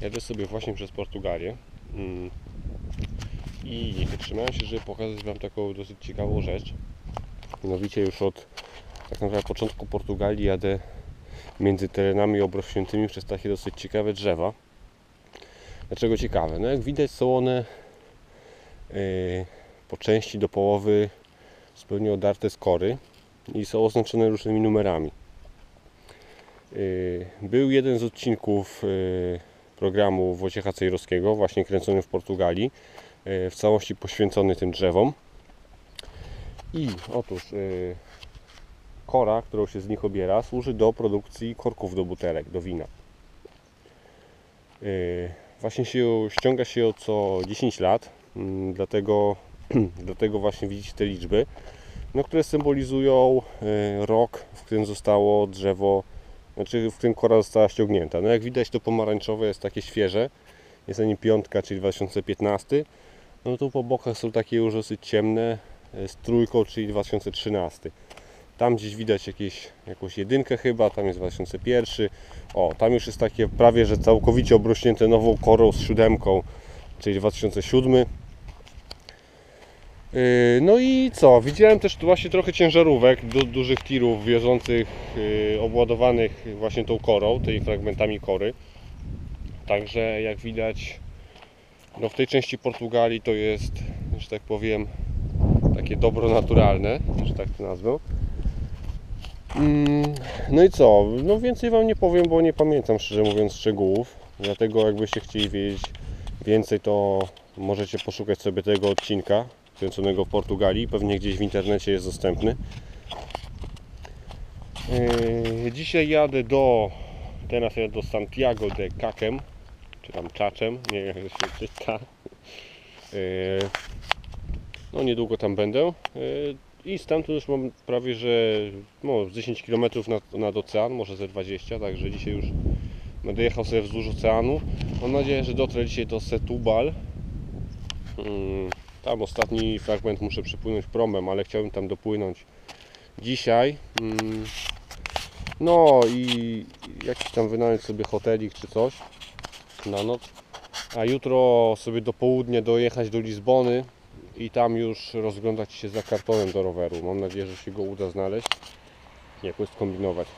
Jadę sobie właśnie przez Portugalię mm, i trzymałem się, żeby pokazać Wam taką dosyć ciekawą rzecz. Mianowicie już od tak naprawdę początku Portugalii jadę między terenami obrośniętymi przez takie dosyć ciekawe drzewa. Dlaczego ciekawe? No jak widać są one yy, po części do połowy zupełnie odarte z kory i są oznaczone różnymi numerami. Yy, Był jeden z odcinków yy, programu Wojciecha Cejrowskiego, właśnie kręcony w Portugalii, yy, w całości poświęcony tym drzewom. I otóż yy, kora, którą się z nich obiera, służy do produkcji korków do butelek, do wina. Yy, Właśnie się ściąga się ją co 10 lat, mm, dlatego, dlatego właśnie widzicie te liczby, no, które symbolizują rok, w którym zostało drzewo, znaczy w którym kora została ściągnięta. No jak widać to pomarańczowe jest takie świeże, jest na nim piątka, czyli 2015, no tu po bokach są takie już dosyć ciemne, z trójką, czyli 2013. Tam gdzieś widać jakieś, jakąś jedynkę chyba, tam jest 2001. O, tam już jest takie prawie, że całkowicie obrośnięte nową korą z siódemką, czyli 2007. Yy, No i co? Widziałem też tu właśnie trochę ciężarówek, du dużych tirów wiozących, yy, obładowanych właśnie tą korą, tymi fragmentami kory. Także jak widać, no w tej części Portugalii to jest, że tak powiem, takie dobro naturalne, że tak to nazwę. Mm, No i co? No więcej Wam nie powiem, bo nie pamiętam szczerze mówiąc szczegółów. Dlatego jakbyście chcieli wiedzieć więcej, to możecie poszukać sobie tego odcinka kręconego w Portugalii. Pewnie gdzieś w internecie jest dostępny. Yy, Dzisiaj jadę do teraz jadę do Santiago de Cacem, czy tam Czaczem, nie wiem jak się czyta. Yy, No niedługo tam będę. Yy, i stamtąd już mam prawie, że no, z 10 km nad, nad ocean, może ze 20, także dzisiaj już będę jechał sobie wzdłuż oceanu. Mam nadzieję, że dotrę dzisiaj do Setúbal. Tam ostatni fragment muszę przepłynąć promem, ale chciałbym tam dopłynąć dzisiaj. Mm, No i jakiś tam wynająć sobie hotelik czy coś na noc. A jutro sobie do południa dojechać do Lizbony i tam już rozglądać się za kartonem do roweru. Mam nadzieję, że się go uda znaleźć. Jakoś skombinować.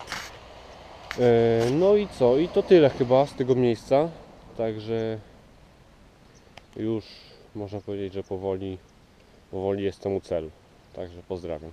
E, No i co? I to tyle chyba z tego miejsca. Także już można powiedzieć, że powoli, powoli jestem u celu. Także pozdrawiam.